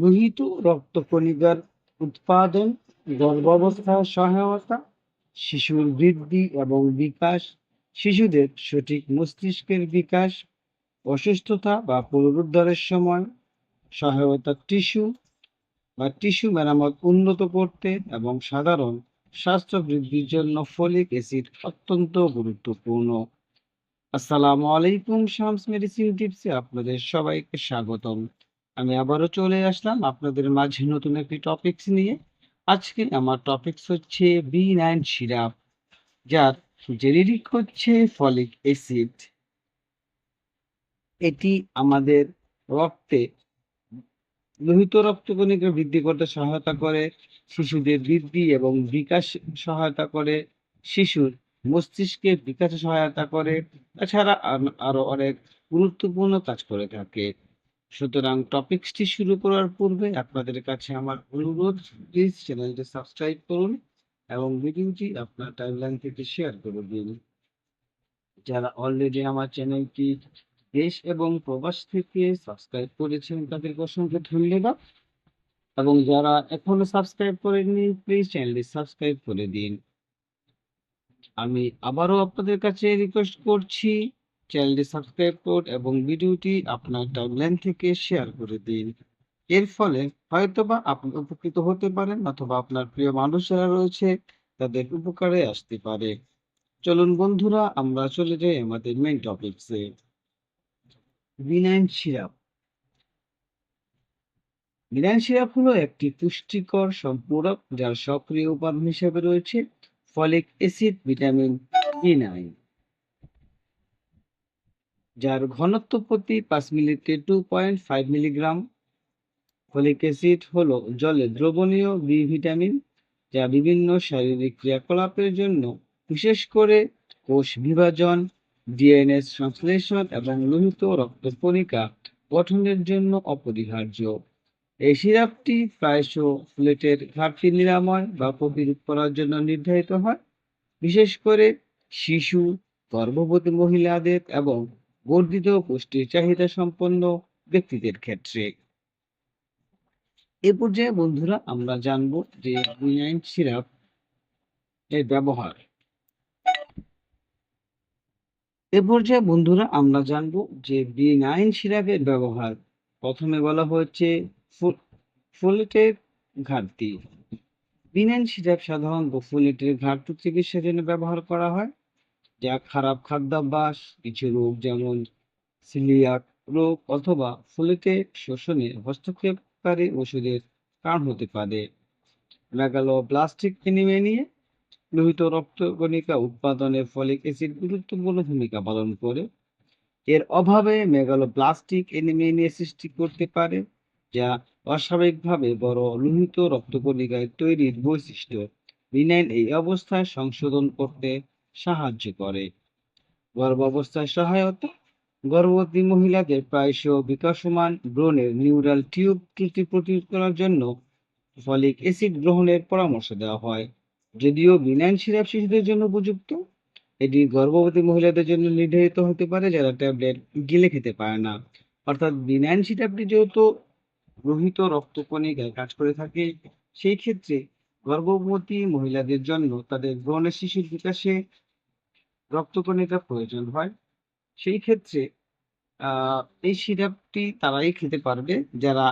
লোহিত রক্তকণিকার উৎপাদন, গর্ভাবস্থায় সহায়তা, শিশুর বৃদ্ধি এবং বিকাশ, শিশুদের সঠিক মস্তিষ্কের বিকাশ, অসুস্থতা বা পুনরুদ্ধারের সময় সহায়তা টিস্যু বা টিস্যু মেরামত উন্নত করতে এবং সাধারণ স্বাস্থ্য বৃদ্ধির জন্য ফলিক অ্যাসিড অত্যন্ত গুরুত্বপূর্ণ। আসসালামু আলাইকুম শামস মেডিসিন টিপসে আপনাদের সবাইকে স্বাগতম। আমি আবারও চলে আসলাম আপনাদের মাঝে নতুন একটি টপিকস নিয়ে। আজকে আমার টপিকস হচ্ছে বি নাইন সিরাপ, যার জেনেরিক হচ্ছে ফলিক অ্যাসিড। এটি আমাদের রক্তে, লোহিত রক্তকণিকা বৃদ্ধি করতে সহায়তা করে, শিশুদের বৃদ্ধি এবং বিকাশ সহায়তা করে, শিশুর মস্তিষ্কের বিকাশে সহায়তা করে, তাছাড়া আরও অনেক গুরুত্বপূর্ণ কাজ করে থাকে। সুতরাং টপিকসটি শুরু করার পূর্বে আপনাদের কাছে আমার অনুরোধ প্লিজ চ্যানেলটি সাবস্ক্রাইব করুন এবং ভিডিওটি আপনার টাইমলাইন থেকে শেয়ার করে দিন। যারা অলরেডি আমার চ্যানেলটি দেশ এবং প্রবাস থেকে সাবস্ক্রাইব করেছেন, তাদেরকে অসংখ্য ধন্যবাদ। এবং যারা এখনও সাবস্ক্রাইব করেননি প্লিজ চ্যানেলটি সাবস্ক্রাইব করে দিন। আমি আবারও আপনাদের কাছে রিকোয়েস্ট করছি চ্যানেলটি সাবস্ক্রাইব করুন এবং ভিডিওটি আপনার টাইমলাইন থেকে শেয়ার করে দিন। এর ফলে হয়তোবা আপনি উপকৃত হতে পারেন অথবা আপনার প্রিয় মানুষ যারা রয়েছে, তাদের উপকারে আসতে পারে। চলুন বন্ধুরা, আমরা চলে যাই আমাদের main টপিকসে B nine syrup. B nine syrup হলো একটি পুষ্টিকর সম্পূরক যার সক্রিয় উপাদান হিসেবে রয়েছে, folic acid, vitamin B nine. যার ঘনত্ব প্রতি পাঁচ মিলিতে two point five milligram folic acid হলো জলে দ্রবণীয় বি ভিটামিন, যা বিভিন্ন শারীরিক ক্রিয়াকলাপের জন্য বিশেষ করে কোষ বিভাজন ডিএনএ সংশ্লেষণ এবং লোহিত রক্তকণিকা গঠনের জন্য অপরিহার্য। এই সিরাপটি প্রায়শ ফ্লেটের ঘাটতি নিরাময় বা প্রতিরোধ করার জন্য নির্ধারিত হয়। বিশেষ করে শিশু, গর্ভবতী মহিলাদের এবং বর্ধিত পুষ্টির চাহিদা সম্পন্ন ব্যক্তিদের ক্ষেত্রে। এ পর্যায়ে বন্ধুরা আমরা জানব যে বিনাইন সিরাপ এর ব্যবহার। এ পর্যায়ে বন্ধুরা আমরা জানব যে বি নাইন সিরাপের ব্যবহার প্রথমে বলা হচ্ছে ফো- ফোলেটের ঘাটতি। বি নাইন সিরাপ সাধারণত ফোলেটের ঘাটতি চিকিৎসার জন্য ব্যবহার করা হয়। যা খারাপ খাদ্যাভ্যাস, কিছু রোগ যেমন সিলিয়াক রোগ অথবা ফোলেটের শোষণে হস্তক্ষেপকারী ওষুধের কারণ হতে পারে। মেগালোব্লাস্টিক এনিমিয়া লোহিত রক্তকণিকা উৎপাদনে ফলিক অ্যাসিড গুরুত্বপূর্ণ ভূমিকা পালন করে। এর অভাবে মেগালোব্লাস্টিক এনিমিয়া সৃষ্টি করতে পারে, যা অস্বাভাবিকভাবে বড় লোহিত রক্তকণিকায় তৈরির বৈশিষ্ট্য। বিনাইন এই অবস্থায় সংশোধন করতে সাহায্য করে। গর্ভাবস্থায় সহায়তা। গর্ভবতী মহিলাদের প্রায়শ বিকাশমান ব্রণের নিউরাল টিউব ত্রুটি প্রতিরোধ করার জন্য ফলিক অ্যাসিড গ্রহণের পরামর্শ দেওয়া হয়। যদিও বিনাইন সিরাপ শিশুদের জন্য উপযুক্ত, এটি গর্ভবতী মহিলাদের জন্য নির্ধারিত হতে পারে যারা ট্যাবলেট গিলে খেতে পারে না। অর্থাৎ বিনাইন সিরাপটি যেহেতু লোহিত রক্তকণিকায় কাজ করে থাকে, সেই ক্ষেত্রে গর্ভবতী মহিলাদের জন্য তাদের ব্রণের শিশুর বিকাশে রক্তকণিকা প্রয়োজন হয়। সেই ক্ষেত্রে এই সিরাপটি তারাই খেতে পারবে, যারা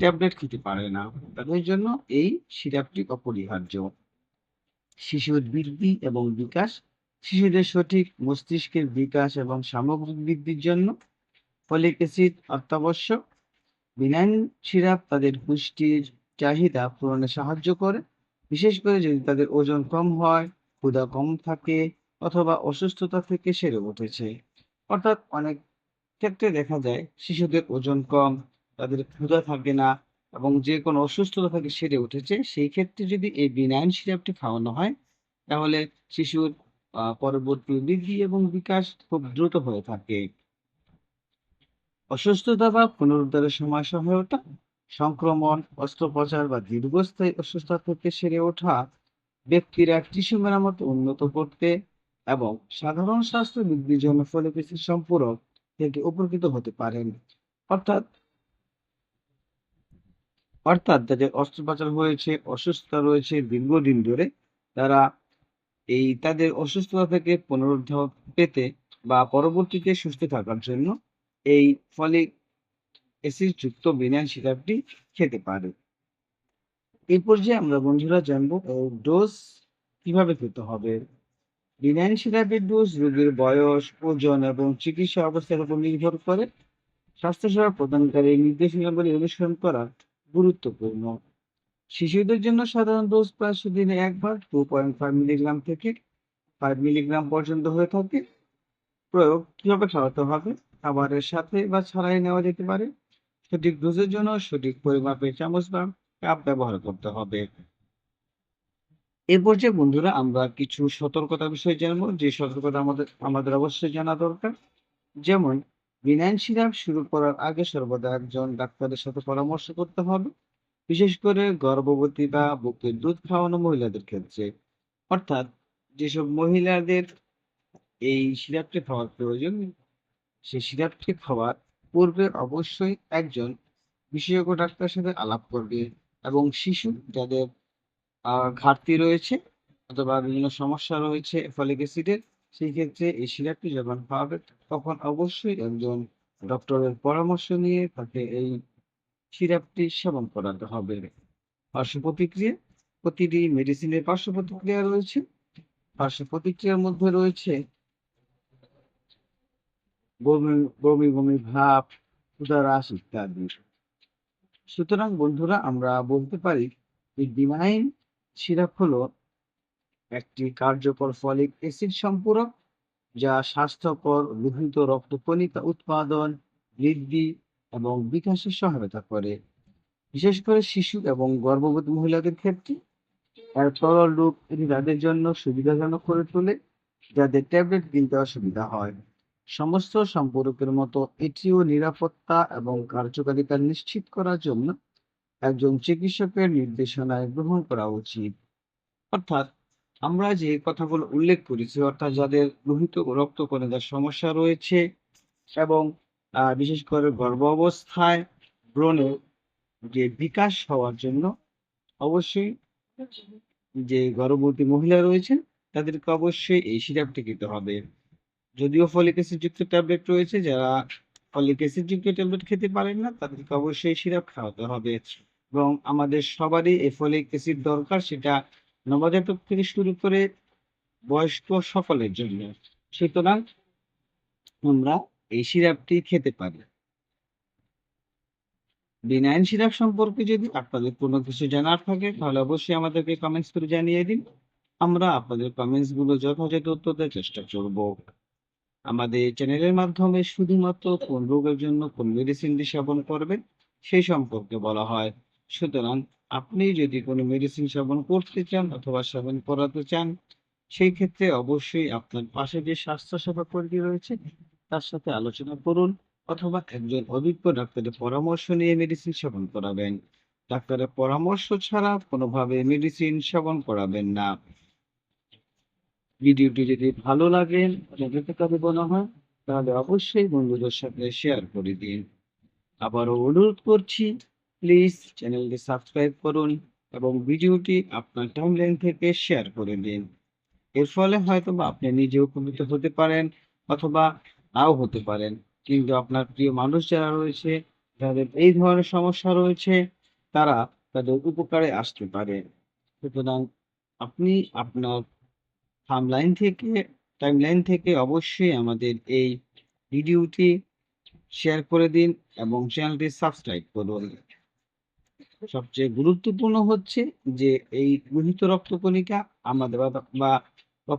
ট্যাবলেট খেতে পারে না। তাদের জন্য এই সিরাপটি অপরিহার্য। শিশুর বৃদ্ধি এবং বিকাশ, শিশুদের সঠিক মস্তিষ্কের বিকাশ এবং সামগ্রিক বৃদ্ধির জন্য ফলিক অ্যাসিড অত্যাবশ্যক। বিনাইন সিরাপ তাদের পুষ্টির চাহিদা পূরণে সাহায্য করে। বিশেষ করে যদি তাদের ওজন কম হয় ক্ষুধা কম থাকে অথবা অসুস্থতা থেকে সেরে উঠেছে। অর্থাৎ অনেক ক্ষেত্রে দেখা যায় শিশুদের ওজন কম, তাদের ক্ষুধা থাকে না এবং যে কোনো অসুস্থতা থেকে সেরে উঠেছে, সেই ক্ষেত্রে যদি এই বিনায়ন সিরাপটি খাওয়ানো হয়, তাহলে শিশুর পরবর্তী বৃদ্ধি এবং বিকাশ খুব দ্রুত হয়ে থাকে। অসুস্থতা বা পুনরুদ্ধারের সময় সহায়তা, সংক্রমণ, অস্ত্রোপচার বা দীর্ঘস্থায়ী অসুস্থতা থেকে সেরে ওঠা ব্যক্তিরা টিস্যু মেরামত উন্নত করতে এবং সাধারণ স্বাস্থ্য বৃদ্ধির জন্য অ্যাসিড সম্পূরক থেকে উপকৃত হতে পারেন। অর্থাৎ অর্থাৎ যাদের অস্ত্রোপচার হয়েছে, অসুস্থতা রয়েছে দীর্ঘদিন ধরে, তারা এই তাদের অসুস্থতা থেকে পুনরুদ্ধার পেতে বা পরবর্তীতে সুস্থ থাকার জন্য এই ফলিক অ্যাসিড যুক্ত বিনাইল সিরাপটি খেতে পারে। এই পর্যায়ে আমরা বন্ধুরা জানব ডোজ কীভাবে খেতে হবে? বিনাইল সিরাপের ডোজ রোগীর বয়স, ওজন এবং চিকিৎসা অবস্থার উপর নির্ভর করে স্বাস্থ্যসেবা প্রদানকারী নির্দেশনাগুলি অনুসরণ করা গুরুত্বপূর্ণ। শিশুদের জন্য সাধারণ ডোজ প্রায় দিনে একবার টু পয়েন্ট ফাইভ মিলিগ্রাম থেকে ফাইভ মিলিগ্রাম পর্যন্ত হয়ে থাকে। প্রয়োগ কীভাবে খাওয়াতে হবে? খাবারের সাথে বা ছাড়াই নেওয়া যেতে পারে। সঠিক ডোজের জন্য সঠিক পরিমাপের চামচ বা কাপ ব্যবহার করতে হবে। এর পর্যায়ে বন্ধুরা, আমরা কিছু সতর্কতার বিষয়ে জানব। যে সতর্কতা আমাদের আমাদের অবশ্যই জানা দরকার। যেমন বিনাইল সিরাপ শুরু করার আগে সর্বদা একজন ডাক্তারের সাথে পরামর্শ করতে হবে। বিশেষ করে গর্ভবতী বা বুকের দুধ খাওয়ানো মহিলাদের ক্ষেত্রে। অর্থাৎ, যেসব মহিলাদের এই সিরাপটি খাওয়ার প্রয়োজন সেই সিরাপটি খাওয়ার পূর্বে অবশ্যই একজন বিশেষজ্ঞ ডাক্তারের সাথে আলাপ করবে। এবং শিশু যাদের ঘাটতি রয়েছে অথবা বিভিন্ন সমস্যা রয়েছে, ফলিক অ্যাসিডের, সেই ক্ষেত্রে এই সিরাপটি যখন খাওয়াবে তখন অবশ্যই একজন ডক্টরের পরামর্শ নিয়ে তাকে এই সিরাপটি সেবন করাতে হবে। পার্শ্ব প্রতিক্রিয়া প্রতিটি মেডিসিনের পার্শ্ব প্রতিক্রিয়া রয়েছে। পার্শ্ব প্রতিক্রিয়ার মধ্যে রয়েছে বমি বমি বমি ভাব উদারাস ইত্যাদি। সুতরাং বন্ধুরা, আমরা বলতে পারি যে ডিনাইন সিরাপ হলো একটি কার্যকর ফলিক অ্যাসিড সম্পূরক যা স্বাস্থ্যকর, লোহিত রক্তকণিকা উৎপাদন, বৃদ্ধি এবং বিকাশে সহায়তা করে। বিশেষ করে শিশু এবং গর্ভবতী মহিলাদের ক্ষেত্রে এর তরল রূপ এটি তাদের জন্য সুবিধাজনক করে তোলে, যাদের ট্যাবলেট কিনতে অসুবিধা হয়। সমস্ত সম্পর্কের মতো এটিও নিরাপত্তা এবং কার্যকারিতা নিশ্চিত করার জন্য একজন চিকিৎসকের নির্দেশনায় গ্রহণ করা উচিত। অর্থাৎ আমরা যে কথাগুলো উল্লেখ করেছি, অর্থাৎ যাদের লোহিত রক্তকণিকার সমস্যা রয়েছে এবং বিশেষ করে গর্ভ অবস্থায় ব্রণের যে বিকাশ হওয়ার জন্য অবশ্যই যে গর্ভবতী মহিলা রয়েছেন, তাদেরকে অবশ্যই এই সিরাপটি খেতে হবে। যদিও ফলিক অ্যাসিড যুক্ত ট্যাবলেট রয়েছে, যারা ফলিক অ্যাসিড যুক্ত ট্যাবলেট খেতে পারেন না, তাদেরকে অবশ্যই সিরাপ খাওয়াতে হবে। এবং আমাদের সবারই এই ফলিক অ্যাসিড দরকার, সেটা নবজাতক থেকে শুরু করে বয়স্ক সকলের জন্য। সুতরাং আমরা এই সিরাপটি খেতে পারি। বিনাইন সিরাপ সম্পর্কে যদি আপনাদের কোনো কিছু জানার থাকে, তাহলে অবশ্যই আমাদেরকে কমেন্টস করে জানিয়ে দিন। আমরা আপনাদের কমেন্টসগুলো যথাযথ উত্তর দেওয়ার চেষ্টা করব। আমাদের চ্যানেলের মাধ্যমে শুধুমাত্র কোন রোগের জন্য কোন মেডিসিনটি সেবন করবেন, সেই সম্পর্কে বলা হয়। সুতরাং আপনি যদি কোনো মেডিসিন সেবন করতে চান অথবা সেবন করাতে চান, সেই ক্ষেত্রে অবশ্যই আপনার পাশে যে স্বাস্থ্যসেবা কর্মী রয়েছে, তার সাথে আলোচনা করুন অথবা একজন অভিজ্ঞ ডাক্তারের পরামর্শ নিয়ে মেডিসিন সেবন করাবেন। ডাক্তারের পরামর্শ ছাড়া কোনোভাবে মেডিসিন সেবন করাবেন না। ভিডিওটি যদি ভালো লাগে উপকারী মনে হয়, তাহলে অবশ্যই বন্ধুদের সাথে শেয়ার করে দিন। আবারও অনুরোধ করছি প্লিজ চ্যানেলটি সাবস্ক্রাইব করুন এবং ভিডিওটি আপনার টাইমলাইন থেকে শেয়ার করে দিন। এর ফলে হয়তো আপনি নিজে উপকৃত হতে পারেন অথবা নাও হতে পারেন। কিন্তু আপনার প্রিয় মানুষ যারা রয়েছে যাদের এই ধরনের সমস্যা রয়েছে, তারা তাদের উপকারে আসতে পারে। সুতরাং আপনি আপনার থামলাইন থেকে টাইমলাইন থেকে অবশ্যই আমাদের এই ভিডিওটি শেয়ার করে দিন এবং চ্যানেলটি সাবস্ক্রাইব করুন। সবচেয়ে গুরুত্বপূর্ণ হচ্ছে যে এই লোহিত রক্তকণিকা আমাদের বা-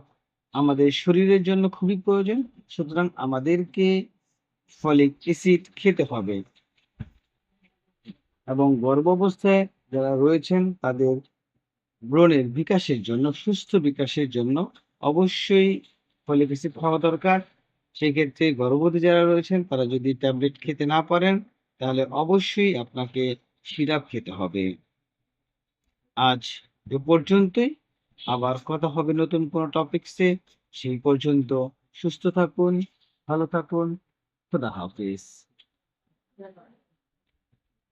আমাদের শরীরের জন্য খুবই প্রয়োজন। সুতরাং আমাদেরকে ফলিক অ্যাসিড খেতে হবে। এবং গর্ভ অবস্থায় যারা রয়েছেন তাদের ব্রণের বিকাশের জন্য, সুস্থ বিকাশের জন্য অবশ্যই ফলিক অ্যাসিড খাওয়া দরকার। সেক্ষেত্রে গর্ভবতী যারা রয়েছেন, তারা যদি ট্যাবলেট খেতে না পারেন, তাহলে অবশ্যই আপনাকে সিরাপ খেতে হবে। আজ এ পর্যন্তই। আবার কথা হবে নতুন কোনো টপিকসে। সেই পর্যন্ত সুস্থ থাকুন, ভালো থাকুন। খুদা হাফিজ।